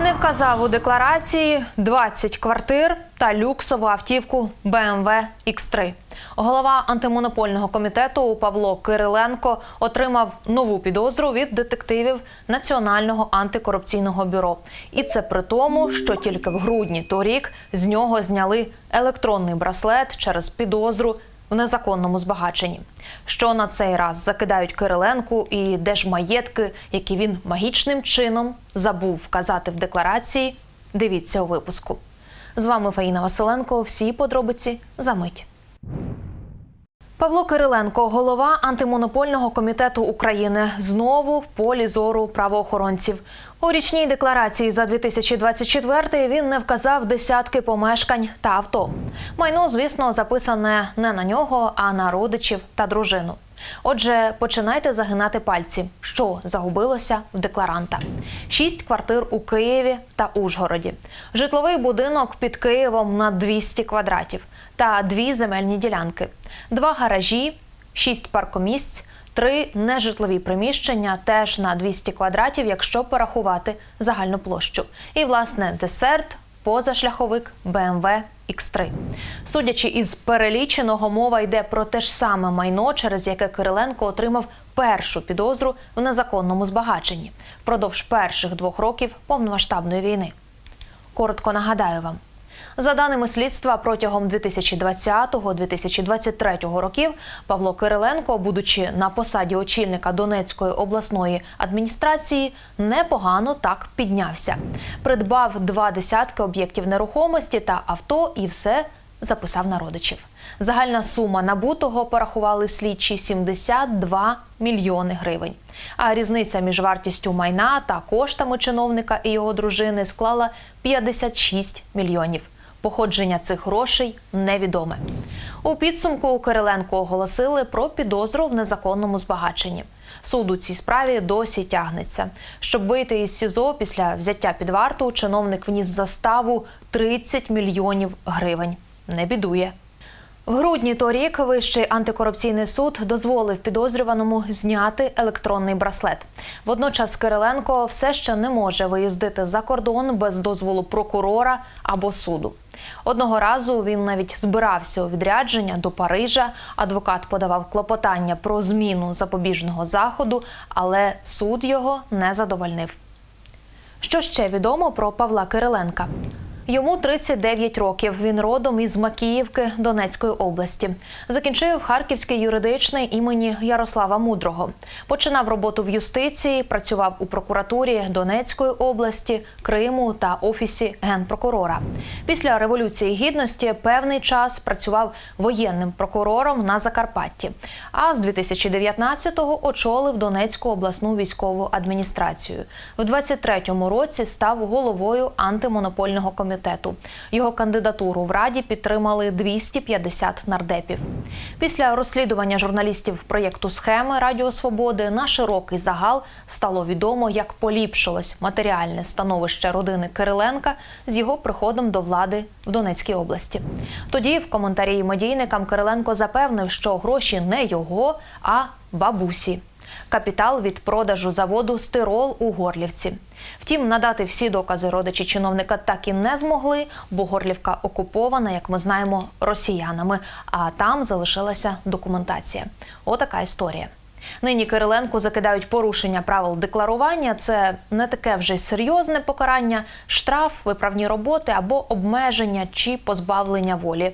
Не вказав у декларації 20 квартир та люксову автівку BMW X3. Голова антимонопольного комітету Павло Кириленко отримав нову підозру від детективів Національного антикорупційного бюро. І це при тому, що тільки в грудні торік з нього зняли електронний браслет через підозру в незаконному збагаченні. Що на цей раз закидають Кириленку і де ж маєтки, які він магічним чином забув вказати в декларації. Дивіться у випуску. З вами Фаїна Василенко. Всі подробиці за мить. Павло Кириленко, голова антимонопольного комітету України, знову в полі зору правоохоронців. У річній декларації за 2024 він не вказав десятки помешкань та авто. Майно, звісно, записане не на нього, а на родичів та дружину. Отже, починайте загинати пальці, що загубилося в декларанта. Шість квартир у Києві та Ужгороді, житловий будинок під Києвом на 200 квадратів та дві земельні ділянки, два гаражі, шість паркомісць, три нежитлові приміщення теж на 200 квадратів, якщо порахувати загальну площу. І власне десерт, позашляховик BMW X3. Судячи із переліченого, мова йде про те ж саме майно, через яке Кириленко отримав першу підозру в незаконному збагаченні впродовж перших двох років повномасштабної війни. Коротко нагадаю вам. За даними слідства, протягом 2020-2023 років Павло Кириленко, будучи на посаді очільника Донецької обласної адміністрації, непогано так піднявся. Придбав два десятки об'єктів нерухомості та авто, і все записав на родичів. Загальна сума набутого порахували слідчі 72 мільйони гривень. А різниця між вартістю майна та коштами чиновника і його дружини склала 56 мільйонів. Походження цих грошей невідоме. У підсумку Кириленко оголосили про підозру в незаконному збагаченні. Суд у цій справі досі тягнеться. Щоб вийти із СІЗО після взяття під варту, чиновник вніс заставу 30 мільйонів гривень. Не бідує. В грудні торік Вищий антикорупційний суд дозволив підозрюваному зняти електронний браслет. Водночас Кириленко все ще не може виїздити за кордон без дозволу прокурора або суду. Одного разу він навіть збирався у відрядження до Парижа. Адвокат подавав клопотання про зміну запобіжного заходу, але суд його не задовольнив. Що ще відомо про Павла Кириленка? Йому 39 років. Він родом із Макіївки Донецької області. Закінчив Харківський юридичний імені Ярослава Мудрого. Починав роботу в юстиції, працював у прокуратурі Донецької області, Криму та офісі генпрокурора. Після революції гідності певний час працював воєнним прокурором на Закарпатті. А з 2019-го очолив Донецьку обласну військову адміністрацію. У 23-му році став головою антимонопольного комітету. Його кандидатуру в раді підтримали 250 нардепів. Після розслідування журналістів проєкту схеми Радіо Свободи на широкий загал стало відомо, як поліпшилось матеріальне становище родини Кириленка з його приходом до влади в Донецькій області. Тоді в коментарі медійникам Кириленко запевнив, що гроші не його, а бабусі. Капітал від продажу заводу Стирол у Горлівці. Втім, надати всі докази родичі чиновника так і не змогли, бо Горлівка окупована, як ми знаємо, росіянами, а там залишилася документація. Отака історія. Нині Кириленку закидають порушення правил декларування. Це не таке вже серйозне покарання, штраф, виправні роботи або обмеження чи позбавлення волі.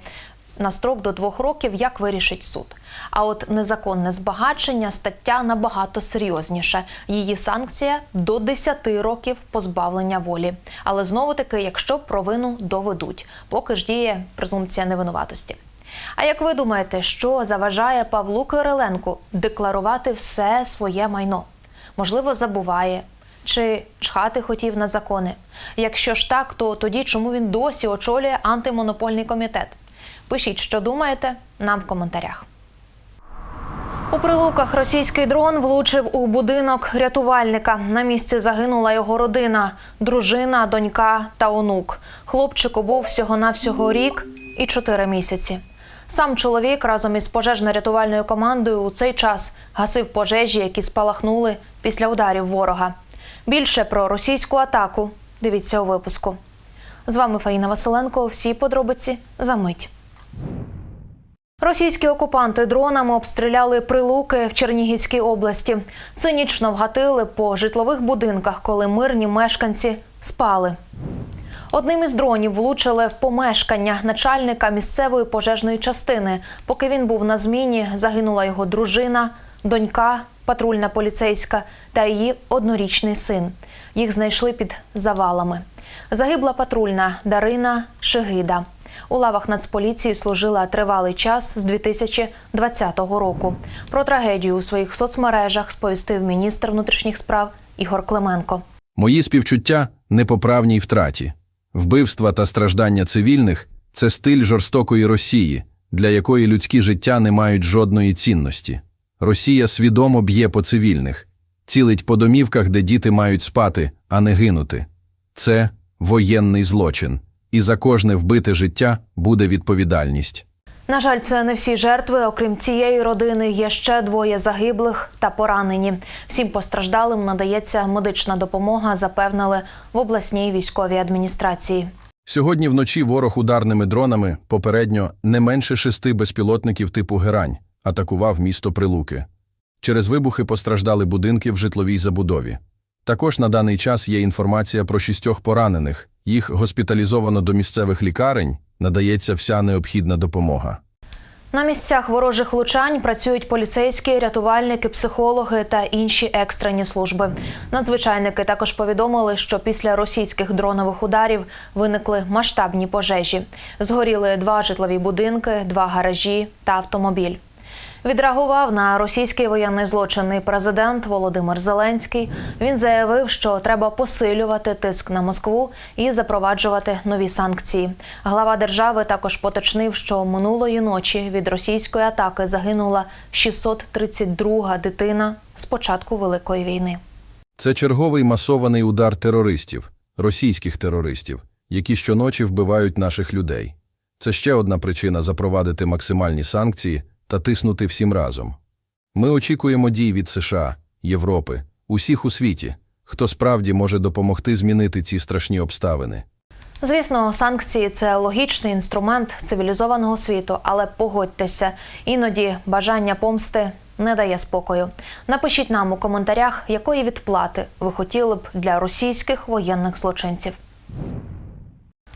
На строк до двох років як вирішить суд. А от незаконне збагачення стаття набагато серйозніша. Її санкція до 10 років позбавлення волі. Але знову таки, якщо провину доведуть, поки ж діє презумпція невинуватості. А як ви думаєте, що заважає Павлу Кириленку декларувати все своє майно? Можливо, забуває чи чхати хотів на закони? Якщо ж так, то тоді чому він досі очолює антимонопольний комітет? Пишіть, що думаєте, нам в коментарях. У прилуках російський дрон влучив у будинок рятувальника. На місці загинула його родина, дружина, донька та онук. Хлопчику був всього-навсього рік і чотири місяці. Сам чоловік разом із пожежно-рятувальною командою у цей час гасив пожежі, які спалахнули після ударів ворога. Більше про російську атаку Дивіться у випуску. З вами Фаїна Василенко. Всі подробиці за мить. Російські окупанти дронами обстріляли прилуки в Чернігівській області. Цинічно вгатили по житлових будинках, коли мирні мешканці спали. Одним із дронів влучили в помешкання начальника місцевої пожежної частини. Поки він був на зміні, загинула його дружина, донька, патрульна поліцейська та її однорічний син. Їх знайшли під завалами. Загибла патрульна Дарина Шигида. У лавах Нацполіції служила тривалий час з 2020 року. Про трагедію у своїх соцмережах сповістив міністр внутрішніх справ Ігор Клименко. Мої співчуття непоправній втраті. Вбивства та страждання цивільних це стиль жорстокої Росії, для якої людські життя не мають жодної цінності. Росія свідомо б'є по цивільних, цілить по домівках, де діти мають спати, а не гинути. Це воєнний злочин, і за кожне вбите життя буде відповідальність. На жаль, це не всі жертви. Окрім цієї родини, є ще двоє загиблих та поранені. Всім постраждалим надається медична допомога, запевнили в обласній військовій адміністрації. Сьогодні вночі ворог ударними дронами попередньо не менше шести безпілотників типу «Герань» атакував місто Прилуки. Через вибухи постраждали будинки в житловій забудові. Також на даний час є інформація про шістьох поранених. Їх госпіталізовано до місцевих лікарень, надається вся необхідна допомога. На місцях ворожих влучань працюють поліцейські, рятувальники, психологи та інші екстрені служби. Надзвичайники також повідомили, що після російських дронових ударів виникли масштабні пожежі. Згоріли два житлові будинки, два гаражі та автомобіль. Відреагував на російський воєнний злочин і президент Володимир Зеленський. Він заявив, що треба посилювати тиск на Москву і запроваджувати нові санкції. Глава держави також поточнив, що минулої ночі від російської атаки загинула 632 дитина з початку великої війни. Це черговий масований удар терористів, російських терористів, які щоночі вбивають наших людей. Це ще одна причина запровадити максимальні санкції та тиснути всім разом. Ми очікуємо дій від США, Європи, усіх у світі, хто справді може допомогти змінити ці страшні обставини. Звісно, санкції це логічний інструмент цивілізованого світу, але погодьтеся, іноді бажання помсти не дає спокою. Напишіть нам у коментарях, якої відплати ви хотіли б для російських воєнних злочинців.